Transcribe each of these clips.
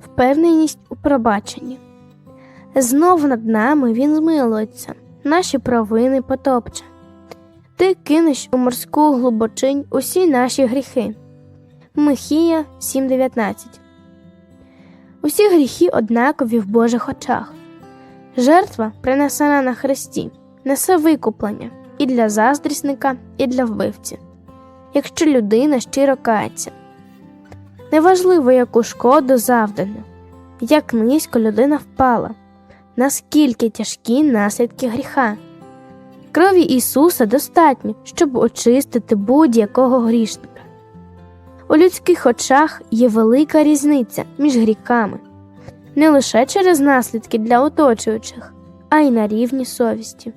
впевненість у пробаченні. Знов над нами він змилується, наші провини потопче. Ти кинеш у морську глибочинь усі наші гріхи. Михія 7.19 Усі гріхи однакові в Божих очах. Жертва, принесена на хресті, несе викуплення і для заздрісника, і для вбивці, якщо людина щиро кається. Неважливо, яку шкоду завдано, як низько людина впала, наскільки тяжкі наслідки гріха. Крові Ісуса достатньо, щоб очистити будь-якого грішника. У людських очах є велика різниця між гріками, не лише через наслідки для оточуючих, а й на рівні совісті.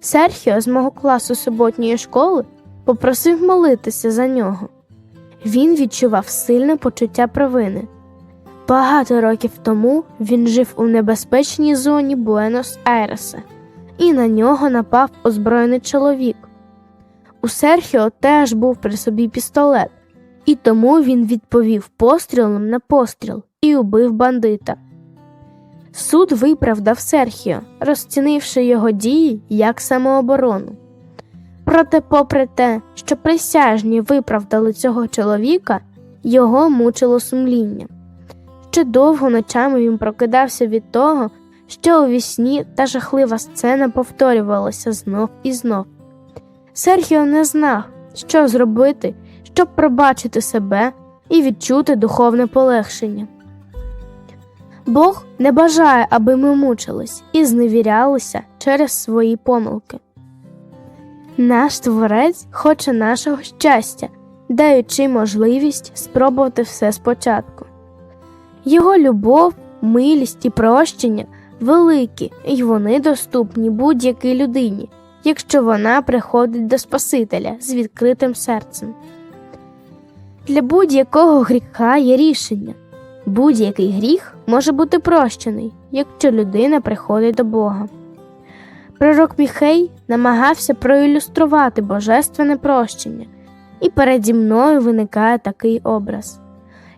Серхіо з мого класу суботньої школи попросив молитися за нього. Він відчував сильне почуття провини. Багато років тому він жив у небезпечній зоні Буенос-Айреса, і на нього напав озброєний чоловік. У Серхіо теж був при собі пістолет, і тому він відповів пострілом на постріл і убив бандита. Суд виправдав Серхіо, розцінивши його дії як самооборону. Проте, попри те, що присяжні виправдали цього чоловіка, його мучило сумління. Ще довго ночами він прокидався від того, що у вісні та жахлива сцена повторювалася знов і знов. Серхіо не знав, що зробити, щоб пробачити себе і відчути духовне полегшення. Бог не бажає, аби ми мучились і зневірялися через свої помилки. Наш творець хоче нашого щастя, даючи можливість спробувати все спочатку. Його любов, милість і прощення великі, і вони доступні будь-якій людині, якщо вона приходить до Спасителя з відкритим серцем. Для будь-якого гріха є рішення. Будь-який гріх може бути прощений, якщо людина приходить до Бога. Пророк Міхей намагався проілюструвати божественне прощення, і переді мною виникає такий образ.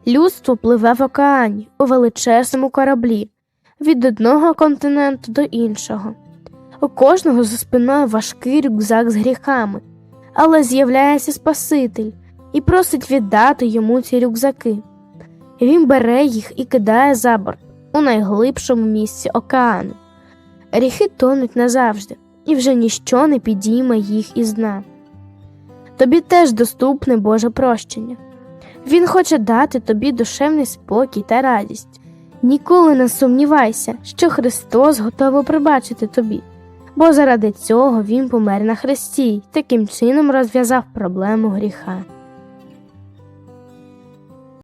Людство пливе в океані у величезному кораблі від одного континенту до іншого. У кожного за спиною важкий рюкзак з гріхами, але з'являється Спаситель і просить віддати йому ці рюкзаки. Він бере їх і кидає за борт у найглибшому місці океану. Гріхи тонуть назавжди, і вже ніщо не підійме їх із дна. Тобі теж доступне Боже прощення. Він хоче дати тобі душевний спокій та радість. Ніколи не сумнівайся, що Христос готовий пробачити тобі, бо заради цього Він помер на хресті й таким чином розв'язав проблему гріха.